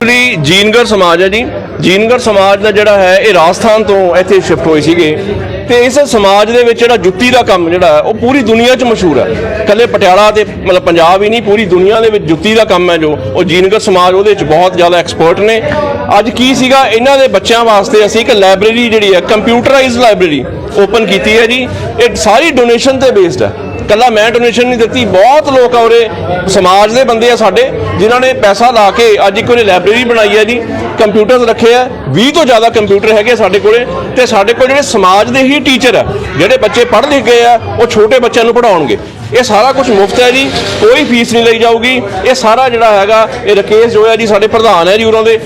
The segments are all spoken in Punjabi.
ਜੀ ਜੀਨਗਰ ਸਮਾਜ ਹੈ ਜੀ। ਜੀਨਗਰ ਸਮਾਜ ਦਾ ਜਿਹੜਾ ਹੈ, ਇਹ ਰਾਜਸਥਾਨ ਤੋਂ ਇੱਥੇ ਸ਼ਿਫਟ ਹੋਏ ਸੀਗੇ। ਤੇ ਇਸ ਸਮਾਜ ਦੇ ਵਿੱਚ ਜਿਹੜਾ ਜੁੱਤੀ ਦਾ ਕੰਮ ਜਿਹੜਾ ਉਹ ਪੂਰੀ ਦੁਨੀਆ 'ਚ ਮਸ਼ਹੂਰ ਹੈ। ਕੱਲੇ ਪਟਿਆਲਾ ਤੇ ਮਤਲਬ ਪੰਜਾਬ ਹੀ ਨਹੀਂ, ਪੂਰੀ ਦੁਨੀਆ ਦੇ ਵਿੱਚ ਜੁੱਤੀ ਦਾ ਕੰਮ ਹੈ ਜੋ। ਉਹ ਜੀਨਗਰ ਸਮਾਜ ਉਹਦੇ 'ਚ ਬਹੁਤ ਜ਼ਿਆਦਾ ਐਕਸਪਰਟ ਨੇ। ਅੱਜ ਕੀ ਸੀਗਾ, ਇਹਨਾਂ ਦੇ ਬੱਚਿਆਂ ਵਾਸਤੇ ਅਸੀਂ ਇੱਕ ਲਾਇਬ੍ਰੇਰੀ ਜਿਹੜੀ ਹੈ ਕੰਪਿਊਟਰਾਈਜ਼ਡ ਲਾਇਬ੍ਰੇਰੀ ਓਪਨ ਕੀਤੀ ਹੈ ਜੀ। ਇਹ ਸਾਰੀ ਡੋਨੇਸ਼ਨ ਤੇ ਬੇਸਡ ਹੈ। ਕੱਲਾ ਮੈਂ ਡੋਨੇਸ਼ਨ ਨਹੀਂ ਦਿੱਤੀ, ਬਹੁਤ ਲੋਕ ਆ ਉਰੇ, ਸਮਾਜ ਦੇ ਬੰਦੇ ਆ ਸਾਡੇ, ਜਿਨ੍ਹਾਂ ਨੇ ਪੈਸਾ ਲਾ ਕੇ ਅੱਜ ਇੱਕ ਉਹਨੇ ਲਾਇਬ੍ਰੇਰੀ ਬਣਾਈ ਹੈ ਜੀ ਕੰਪਿਊਟਰਸ ਰੱਖੇ ਆ 20 ਤੋਂ ਜ਼ਿਆਦਾ ਕੰਪਿਊਟਰ ਹੈਗੇ ਆ ਸਾਡੇ ਕੋਲੇ, ਤੇ ਸਾਡੇ ਕੋਲ ਜਿਹੜੇ ਸਮਾਜ ਦੇ ਹੀ ਟੀਚਰ ਆ, ਜਿਹੜੇ ਬੱਚੇ ਪੜ੍ਹ ਲਿਖ ਗਏ ਆ, ਉਹ ਛੋਟੇ ਬੱਚਿਆਂ ਨੂੰ ਪੜ੍ਹਾਉਣਗੇ। ਇਹ ਸਾਰਾ ਕੁਝ ਮੁਫਤ ਹੈ ਜੀ, ਕੋਈ ਫੀਸ ਨਹੀਂ ਲਈ ਜਾਊਗੀ। ਇਹ ਸਾਰਾ ਜਿਹੜਾ ਹੈਗਾ, ਇਹ ਰਕੇਸ਼ ਜੋ ਹੈ ਜੀ, ਸਾਡੇ ਪ੍ਰਧਾਨ ਹੈ ਜੀ ਉਹਨਾਂ ਦੇ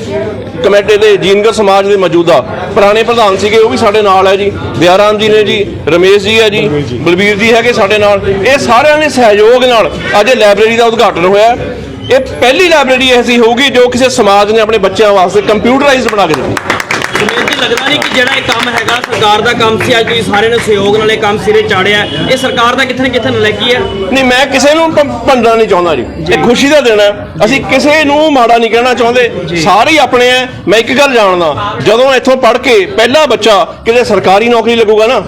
ਕਮੇਟੀ ਦੇ, ਜੀਨਗਰ ਸਮਾਜ ਦੇ ਮੌਜੂਦਾ। ਪੁਰਾਣੇ ਪ੍ਰਧਾਨ ਸੀਗੇ, ਉਹ ਵੀ ਸਾਡੇ ਨਾਲ ਹੈ ਜੀ। ਦਿਆਰਾਮ ਜੀ ਨੇ ਜੀ, ਰਮੇਸ਼ ਜੀ ਹੈ ਜੀ, ਬਲਬੀਰ ਜੀ ਹੈਗੇ ਸਾਡੇ ਨਾਲ। ਇਹ ਸਾਰਿਆਂ ਦੇ ਸਹਿਯੋਗ ਨਾਲ ਅੱਜ ਇਹ ਲਾਇਬ੍ਰੇਰੀ ਦਾ ਉਦਘਾਟਨ ਹੋਇਆ ਇਹ ਪਹਿਲੀ ਲਾਇਬ੍ਰੇਰੀ ਐਸੀ ਹੋਊਗੀ ਜੋ ਕਿਸੇ ਸਮਾਜ ਨੇ ਆਪਣੇ ਬੱਚਿਆਂ ਵਾਸਤੇ ਕੰਪਿਊਟਰਾਈਜ਼ਡ ਬਣਾ ਕੇ ਦਿੱਤੀ। ਸੁਨੀਲ ਜੀ ਲੱਗਦਾ ਨਹੀਂ ਕਿ ਜਿਹੜਾ ਇਹ ਕੰਮ ਹੈਗਾ ਸਰਕਾਰ ਦਾ ਕੰਮ ਸੀ ਅੱਜ ਤੁਸੀਂ ਸਾਰਿਆਂ ਨੇ ਸਹਿਯੋਗ ਨਾਲ ਇਹ ਕੰਮ ਸਿਰੇ ਚਾੜਿਆ ਹੈ। ਇਹ ਸਰਕਾਰ ਦਾ ਕਿੱਥੇ ਨਾ ਕਿੱਥੇ ਨਲਾਇਕੀ ਹੈ। ਨਹੀਂ ਮੈਂ ਕਿਸੇ ਨੂੰ ਭੰ- ਭੰਡਣਾ ਨਹੀਂ ਚਾਹੁੰਦਾ ਜੀ। ਇਹ ਖੁਸ਼ੀ ਦਾ ਦਿਨ ਹੈ। ਅਸੀਂ ਕਿਸੇ ਨੂੰ ਮਾੜਾ ਨਹੀਂ ਕਹਿਣਾ ਚਾਹੁੰਦੇ। ਸਾਰੇ ਹੀ ਆਪਣੇ ਆ ਮੈਂ ਇੱਕ ਗੱਲ ਜਾਣਦਾ। ਜਦੋਂ ਇੱਥੋਂ ਪੜ੍ਹ ਕੇ ਪਹਿਲਾ ਬੱਚਾ ਕਿਤੇ ਸਰਕਾਰੀ ਨੌਕਰੀ ਲੱਗੂਗਾ ਨਾ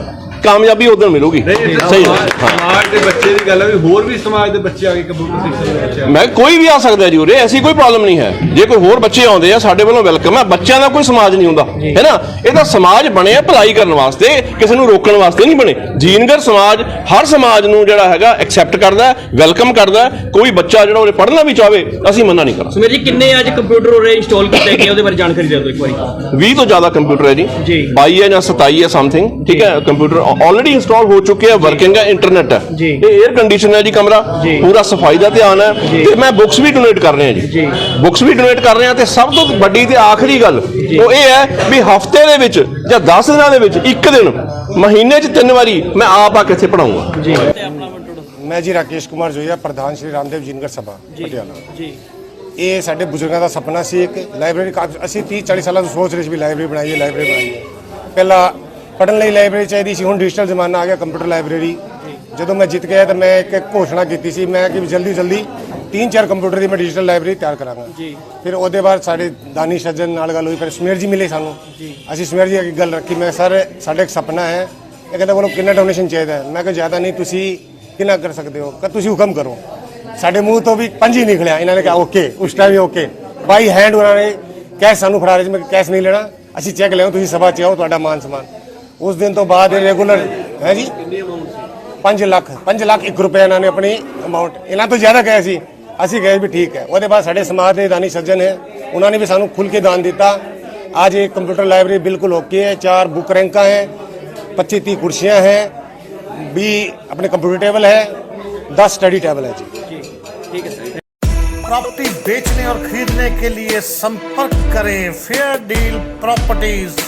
ਕਾਮਯਾਬੀ ਉਦੋਂ ਮਿਲੂਗੀ। ਸਹੀ ਸਮਾਜ ਦੇ ਬੱਚੇ ਦੀ ਗੱਲ ਹੈ ਵੀ ਹੋਰ ਵੀ ਸਮਾਜ ਦੇ ਬੱਚੇ ਆ ਕੇ ਕੰਪਿਊਟਰ ਸਿੱਖਣ ਦੇ ਬੱਚੇ ਮੈਂ ਕੋਈ ਵੀ ਆ ਸਕਦਾ ਜੀ ਉਰੇ ਐਸੀ ਕੋਈ ਪ੍ਰੋਬਲਮ ਨਹੀਂ ਹੈ। ਜੇ ਕੋਈ ਹੋਰ ਬੱਚੇ ਆਉਂਦੇ ਆ ਸਾਡੇ ਵੱਲੋਂ ਵੈਲਕਮ ਹੈ। ਬੱਚਿਆਂ ਦਾ ਕੋਈ ਸਮਾਜ ਨਹੀਂ ਹੁੰਦਾ। ਹੈ ਨਾ? ਇਹ ਤਾਂ ਸਮਾਜ ਬਣਿਆ ਭਲਾਈ ਕਰਨ ਵਾਸਤੇ ਕਿਸੇ ਨੂੰ ਰੋਕਣ ਵਾਸਤੇ ਨਹੀਂ ਬਣੇ। ਜੀਨਗਰ ਸਮਾਜ ਹਰ ਸਮਾਜ ਨੂੰ ਜਿਹੜਾ ਹੈਗਾ ਐਕਸੈਪਟ ਕਰਦਾ ਵੈਲਕਮ ਕਰਦਾ ਕੋਈ ਬੱਚਾ ਜਿਹੜਾ ਉਰੇ ਪੜ੍ਹਨਾ ਵੀ ਚਾਹਵੇ ਅਸੀਂ ਮਨਾ ਨਹੀਂ ਕਰਾਂਗੇ। ਸੁਨੀਲ ਜੀ ਕਿੰਨੇ ਅੱਜ ਕੰਪਿਊਟਰ ਉਰੇ ਇੰਸਟਾਲ ਕੀਤੇ ਗਏ? ਉਹਦੇ ਬਾਰੇ ਜਾਣਕਾਰੀ ਦੇ ਦਿਓ ਇੱਕ ਵਾਰੀ। 20 ਤੋਂ ਜ਼ਿਆਦਾ ਕੰਪਿਊਟਰ ਹੈ ਜੀ। ਜੀ। 22 ਹੈ ਜਾਂ 27 ਹੈ ਸਮਥਿੰਗ ਠੀਕ ਹੈ? ਕੰਪਿਊਟਰ ਆਲਰੇਡੀ ਇੰਸਟਾਲ ਹੋ ਚੁੱਕੇ ਆ ਵਰਕਿੰਗ ਹੈ ਇੰਟਰਨੈਟ ਹੈ। ਜੀ। ਇਹ 에ਅਰ ਕੰਡੀਸ਼ਨ ਹੈ ਜੀ ਕਮਰਾ। ਪੂਰਾ ਸਫ਼ਾਈ ਦਾ ਧਿਆਨ ਹੈ ਤੇ ਮੈਂ ਬੁੱਕਸ ਵੀ ਡੋਨੇਟ ਕਰ ਰਿਹਾ ਜੀ। ਜੀ। ਬੁੱਕਸ ਵੀ ਡੋਨੇਟ ਕਰ ਰਿਹਾ ਤੇ ਸਭ ਤੋਂ ਵੱਡੀ ਤੇ ਆਖਰੀ ਗੱਲ ਉਹ ਇਹ ਹੈ ਵੀ ਹਫ਼ਤੇ ਦੇ ਵਿੱਚ ਜਾਂ 10 ਦਿਨਾਂ ਦੇ ਵਿੱਚ ਇੱਕ ਦਿਨ ਮਹੀਨੇ 'ਚ ਤਿੰਨ ਵਾਰੀ ਮੈਂ ਆਪ ਆ ਕੇ ਇੱਥੇ ਪੜਾਉਂਗਾ ਮੈਂ ਜੀ ਰਾਕੇਸ਼ ਕੁਮਾਰ ਜੋਈਆ ਪ੍ਰਧਾਨ ਸ਼੍ਰੀ ਰਾਮਦੇਵ ਜਿਨਗਰ ਸਭਾ ਪਟਿਆਲਾ। ਜੀ। ਇਹ ਸਾਡੇ ਬਜ਼ੁਰਗਾਂ ਦਾ ਸੁਪਨਾ ਸੀ ਇੱਕ ਲਾਇਬ੍ਰੇਰੀ ਕਾਫੀ ਅਸੀਂ 30 40 ਸਾਲਾਂ ਤੋਂ ਸੋਚ ਰਹੇ ਸੀ ਵੀ ਲਾਇਬ੍ਰੇਰੀ ਬਣਾਈਏ ਲਾਇਬ੍ਰੇਰੀ ਬਣਾਈਏ। ਪਹਿਲਾਂ ਪੜਨ ਲਈ ਲਾਇਬ੍ਰੇਰੀ ਚਾਹੀਦੀ ਸੀ। ਹੁਣ ਡਿਜੀਟਲ ਜ਼ਮਾਨਾ ਆ ਗਿਆ ਕੰਪਿਊਟਰ ਲਾਇਬ੍ਰੇਰੀ ਜਦੋਂ ਮੈਂ ਜਿੱਤ ਗਿਆ ਤਾਂ ਮੈਂ ਇੱਕ ਘੋਸ਼ਣਾ ਕੀਤੀ ਸੀ। ਮੈਂ ਕਿ ਵੀ ਜਲਦੀ ਜਲਦੀ ਤਿੰਨ ਚਾਰ ਕੰਪਿਊਟਰ ਦੀ ਮੈਂ ਡਿਜੀਟਲ ਲਾਇਬ੍ਰੇਰੀ ਤਿਆਰ ਕਰਾਂਗਾ। ਜੀ। ਫਿਰ ਉਹਦੇ ਬਾਅਦ ਸਾਡੇ ਦਾਨੀ ਸੱਜਣ ਨਾਲ ਗੱਲ ਹੋਈ ਫਿਰ ਸਮੀਰ ਜੀ ਮਿਲੇ ਸਾਨੂੰ। ਅਸੀਂ ਸਮੀਰ ਜੀ ਅੱਗੇ ਗੱਲ ਰੱਖੀ। ਮੈਂ ਸਰ ਸਾਡਾ ਇੱਕ ਸੁਪਨਾ ਹੈ। ਇਹ ਕਹਿੰਦਾ ਬੋਲੋ ਕਿੰਨਾ ਡੋਨੇਸ਼ਨ ਚਾਹੀਦਾ ਮੈਂ ਕਿਹਾ ਜ਼ਿਆਦਾ ਨਹੀਂ ਤੁਸੀਂ ਕਿੰਨਾ ਕਰ ਸਕਦੇ ਹੋ? ਕਿ ਤੁਸੀਂ ਹੁਕਮ ਕਰੋ। ਸਾਡੇ ਮੂੰਹ ਤੋਂ ਵੀ ਪੰਜ ਹੀ ਨਿਕਲਿਆ। ਇਹਨਾਂ ਨੇ ਕਿਹਾ ਓਕੇ। ਉਸ ਟਾਈਮ ਹੀ ਓਕੇ। ਬਾਈ ਹੈਂਡ ਉਹਨਾਂ ਨੇ ਕੈਸ਼ ਸਾਨੂੰ ਫੜਾ ਰਹੇ ਮੈਂ ਕਿਹਾ ਕੈਸ਼ ਨਹੀਂ ਲੈਣਾ। ਅਸੀਂ ਚੈੱਕ ਲਿਆਓ ਤੁਸੀਂ ਸਭਾ ਚ ਆਓ ਤੁਹਾਡਾ ਮਾਨ ਸਨਮਾਨ ਉਸ ਦਿਨ ਤੋਂ ਬਾਅਦ ਇਹ ਰੈਗੂਲਰ ਹੈ ਜੀ 5 ਲੱਖ 5 ਲੱਖ 1 ਰੁਪਏ ਇਹਨਾਂ ਨੇ ਆਪਣੀ ਅਮਾਉਂਟ ਇਹਨਾਂ ਤੋਂ ਜ਼ਿਆਦਾ ਕਹੇ ਸੀ ਅਸੀਂ ਗਏ ਵੀ ਠੀਕ ਹੈ ਉਹਦੇ ਬਾਅਦ ਸਾਡੇ ਸਮਾਜ ਦੇ ਦਾਨੀ ਸੱਜਣ ਹੈ ਉਹਨਾਂ ਨੇ ਵੀ ਸਾਨੂੰ ਖੁੱਲ ਕੇ ਦਾਨ ਦਿੱਤਾ आज ये कंप्यूटर लाइब्रेरी बिल्कुल ओके है चार बुक रैंका हैं पच्चीस तीस कुर्सियां हैं बी अपने कंप्यूटर टेबल है दस स्टडी टेबल है जी प्रॉपर्टी बेचने और खरीदने के लिए संपर्क करें फेयर डील प्रॉपर्टीज